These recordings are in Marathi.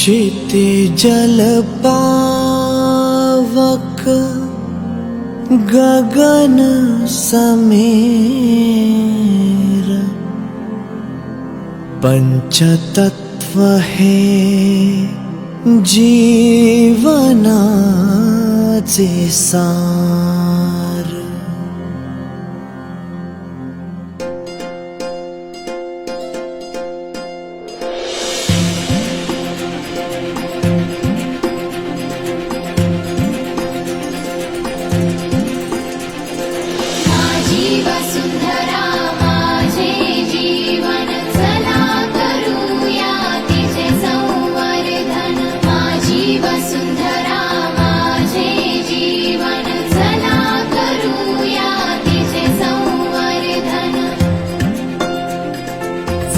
क्षितिजलपावक गगन समेर। पञ्चतत्त्वहे जीवना सा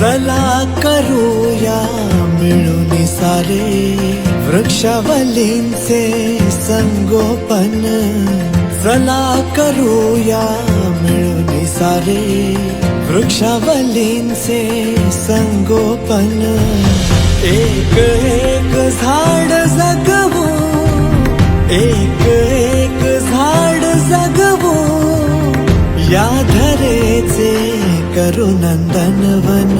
चला करूया मिळून सारे वृक्षवलींचे संगोपन. चला करूया मिळून सारे वृक्षवलींचे संगोपन. एक एक झाड जगवू एक एक झाड जगवू या धरेचे करू नंदनवन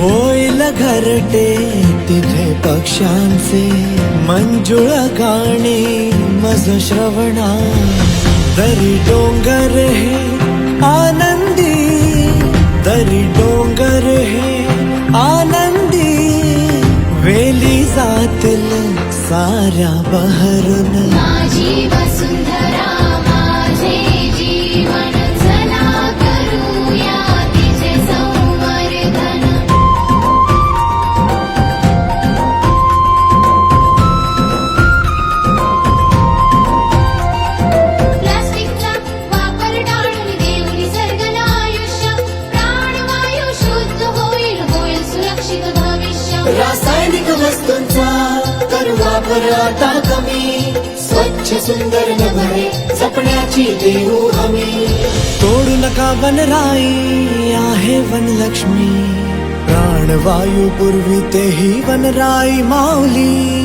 होईल घरटे तिथे पक्षांचे मंजुळ गाणे मज श्रवणा दरी डोंगर സാരാ ബഹറുന रासायनिक वस्तूंचा तर वापर आता कमी. स्वच्छ सुंदर नभरे जपण्याची देऊ हमी. तोडू नका वनराई आहे वनलक्ष्मी. प्राणवायू पूर्वी तेही वनराई माऊली.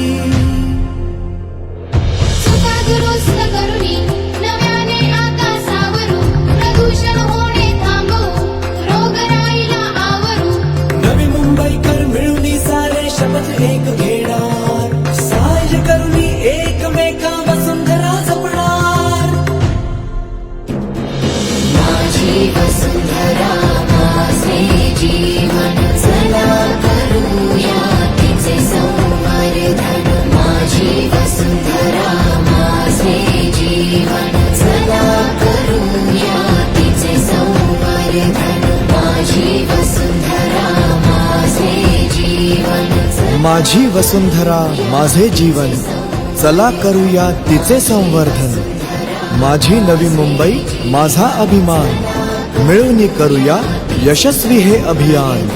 एक घेणार. साज करुणी एकमेका वसुंधरा जपणार. माझी वसुंधरा माझे जीवन चला करूया तिचे संवर्धन. माझी वसुंधरा माझे जीवन माझी वसुंधरा माझे जीवन चला करूया तिचे संवर्धन. माझी नवी मुंबई माझा अभिमान मिळून करूया यशस्वी हे अभियान.